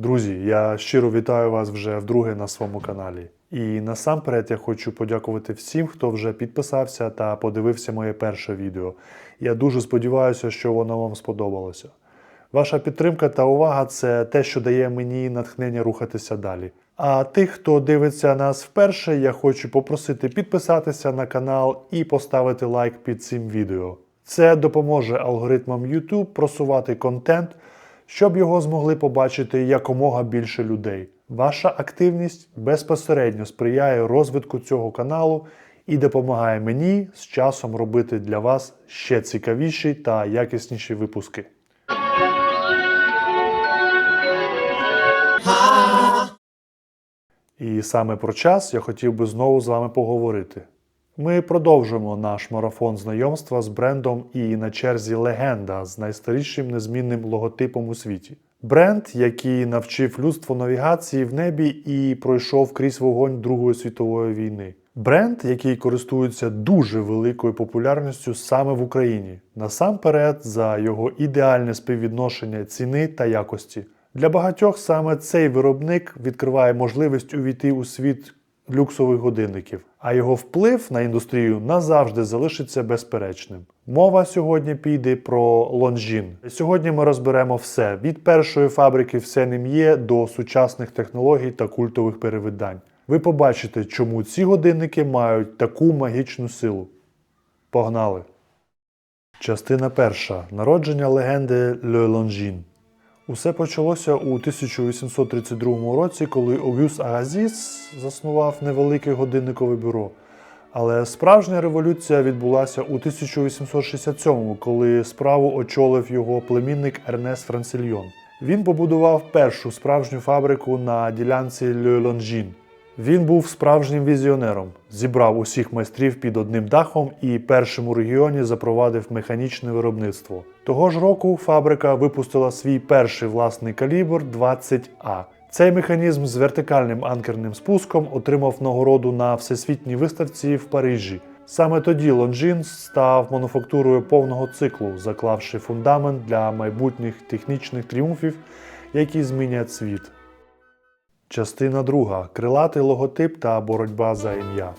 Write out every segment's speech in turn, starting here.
Друзі, я щиро вітаю вас вже вдруге на своєму каналі. І насамперед я хочу подякувати всім, хто вже підписався та подивився моє перше відео. Я дуже сподіваюся, що воно вам сподобалося. Ваша підтримка та увага це те, що дає мені натхнення рухатися далі. А тих, хто дивиться нас вперше, я хочу попросити підписатися на канал і поставити лайк під цим відео. Це допоможе алгоритмам YouTube просувати контент, щоб його змогли побачити якомога більше людей. Ваша активність безпосередньо сприяє розвитку цього каналу і допомагає мені з часом робити для вас ще цікавіші та якісніші випуски. І саме про час я хотів би знову з вами поговорити. Ми продовжуємо наш марафон знайомства з брендом і на черзі легенда з найстарішим незмінним логотипом у світі. Бренд, який навчив людство навігації в небі і пройшов крізь вогонь Другої світової війни. Бренд, який користується дуже великою популярністю саме в Україні, насамперед за його ідеальне співвідношення ціни та якості. Для багатьох саме цей виробник відкриває можливість увійти у світ люксових годинників, а його вплив на індустрію назавжди залишиться безперечним. Мова сьогодні піде про Лонжін. Сьогодні ми розберемо все від першої фабрики в Сен-Ім'є до сучасних технологій та культових перевидань. Ви побачите, чому ці годинники мають таку магічну силу. Погнали! Частина перша. Народження легенди Le Longines. Усе почалося у 1832 році, коли Огюс Агазіс заснував невелике годинникове бюро. Але справжня революція відбулася у 1867, коли справу очолив його племінник Ернест Франсильйон. Він побудував першу справжню фабрику на ділянці Longines. Він був справжнім візіонером, зібрав усіх майстрів під одним дахом і першим у регіоні запровадив механічне виробництво. Того ж року фабрика випустила свій перший власний калібр 20А. Цей механізм з вертикальним анкерним спуском отримав нагороду на всесвітній виставці в Парижі. Саме тоді Лонжін став мануфактурою повного циклу, заклавши фундамент для майбутніх технічних тріумфів, які змінять світ. Частина друга. Крилатий логотип та боротьба за ім'я.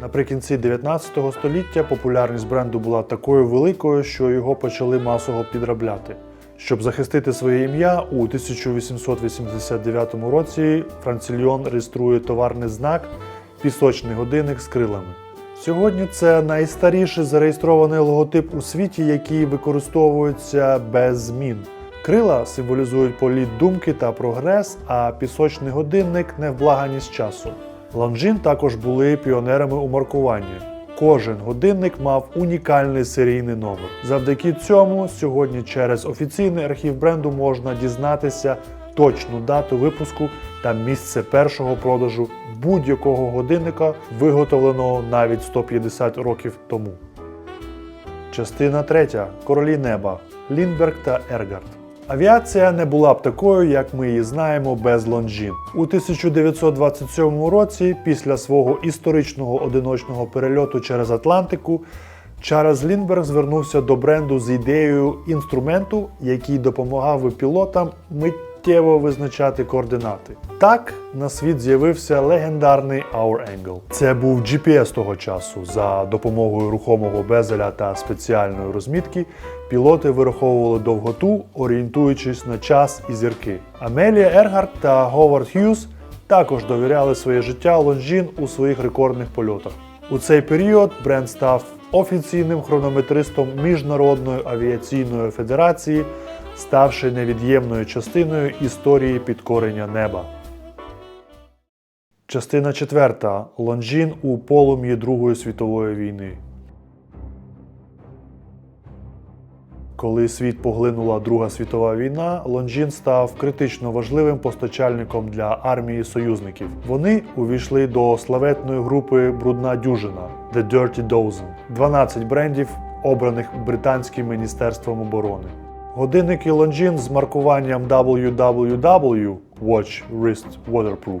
Наприкінці 19 століття популярність бренду була такою великою, що його почали масово підробляти. Щоб захистити своє ім'я, у 1889 році Францильйон реєструє товарний знак пісочний годинник з крилами. Сьогодні це найстаріший зареєстрований логотип у світі, який використовується без змін. Крила символізують політ думки та прогрес, а пісочний годинник невблаганість часу. Лонжін також були піонерами у маркуванні. Кожен годинник мав унікальний серійний номер. Завдяки цьому сьогодні через офіційний архів бренду можна дізнатися точну дату випуску та місце першого продажу будь-якого годинника, виготовленого навіть 150 років тому. Частина 3. Королі неба Ліндберг та Ергард. Авіація не була б такою, як ми її знаємо, без Лонжін. У 1927 році, після свого історичного одиночного перельоту через Атлантику, Чарльз Ліндберг звернувся до бренду з ідеєю інструменту, який допомагав би пілотам миттєво визначати координати. Так на світ з'явився легендарний Hour Angle. Це був GPS того часу. За допомогою рухомого безеля та спеціальної розмітки пілоти вираховували довготу, орієнтуючись на час і зірки. Амелія Ергард та Говард Х'юз також довіряли своє життя Лонжін у своїх рекордних польотах. У цей період бренд став офіційним хронометристом Міжнародної авіаційної федерації, ставши невід'ємною частиною історії підкорення неба. Частина 4. Лонжін у полум'ї Другої світової війни. Коли світ поглинула Друга світова війна, Лонжін став критично важливим постачальником для армії союзників. Вони увійшли до славетної групи Брудна дюжина The Dirty Dozen – 12 брендів, обраних британським міністерством оборони. Годинники Longines з маркуванням WWW Watch Wrist Waterproof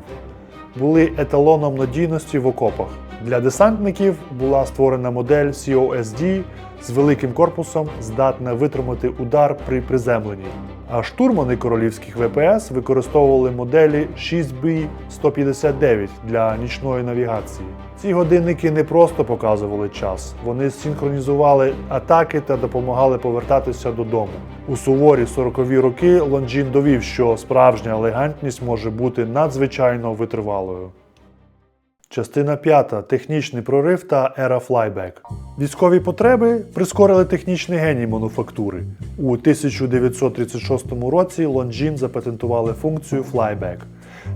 були еталоном надійності в окопах. Для десантників була створена модель COSD з великим корпусом, здатне витримати удар при приземленні. А штурмани королівських ВПС використовували моделі 6B159 для нічної навігації. Ці годинники не просто показували час, вони синхронізували атаки та допомагали повертатися додому. У суворі 40-ві роки Лонджін довів, що справжня елегантність може бути надзвичайно витривалою. Частина 5. Технічний прорив та ера флайбек. Військові потреби прискорили технічний геній мануфактури. У 1936 році Лонджін запатентували функцію флайбек.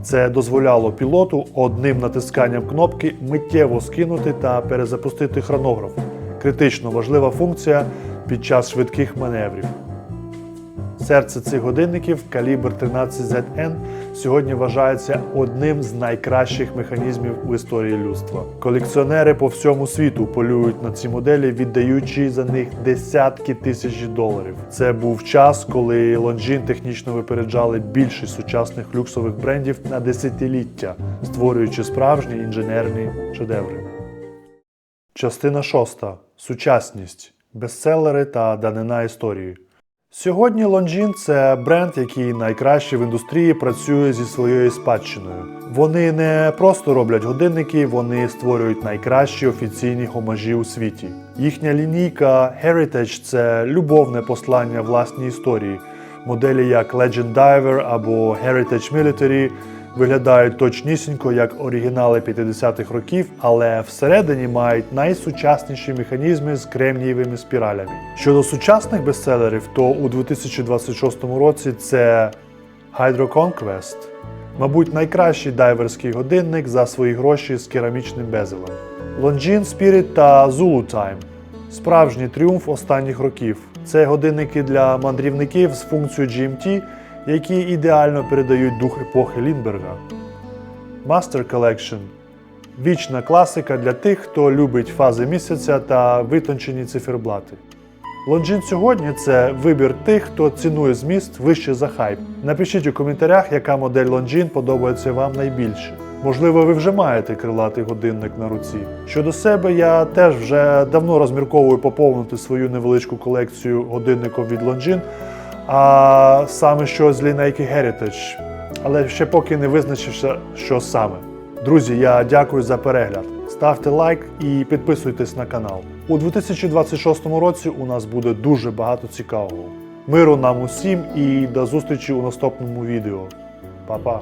Це дозволяло пілоту одним натисканням кнопки миттєво скинути та перезапустити хронограф. Критично важлива функція під час швидких маневрів. Серце цих годинників калібр 13ZN сьогодні вважається одним з найкращих механізмів у історії людства. Колекціонери по всьому світу полюють на ці моделі, віддаючи за них десятки тисяч доларів. Це був час, коли Longines технічно випереджали більшість сучасних люксових брендів на десятиліття, створюючи справжні інженерні шедеври. Частина шоста. Сучасність. Бестселери та данина історії. Сьогодні Longines – це бренд, який найкраще в індустрії працює зі своєю спадщиною. Вони не просто роблять годинники, вони створюють найкращі офіційні хомажі у світі. Їхня лінійка Heritage – це любовне послання власній історії. Моделі як Legend Diver або Heritage Military виглядають точнісінько як оригінали 50-х років, але всередині мають найсучасніші механізми з кремнієвими спіралями. Щодо сучасних бестселерів, то у 2026 році це Hydro Conquest, мабуть, найкращий дайверський годинник за свої гроші з керамічним безелем. Longines Spirit та Zulu Time справжній тріумф останніх років. Це годинники для мандрівників з функцією GMT, які ідеально передають дух епохи Лінберга. Master Collection вічна класика для тих, хто любить фази місяця та витончені циферблати. Longines сьогодні це вибір тих, хто цінує зміст вище за хайп. Напишіть у коментарях, яка модель Longines подобається вам найбільше. Можливо, ви вже маєте крилатий годинник на руці. Щодо себе, я теж вже давно розмірковую поповнити свою невеличку колекцію годинників від Longines, а саме що з лінейки Heritage. Але ще поки не визначився, що саме. Друзі, я дякую за перегляд. Ставте лайк і підписуйтесь на канал. У 2026 році у нас буде дуже багато цікавого. Миру нам усім і до зустрічі у наступному відео. Па-па!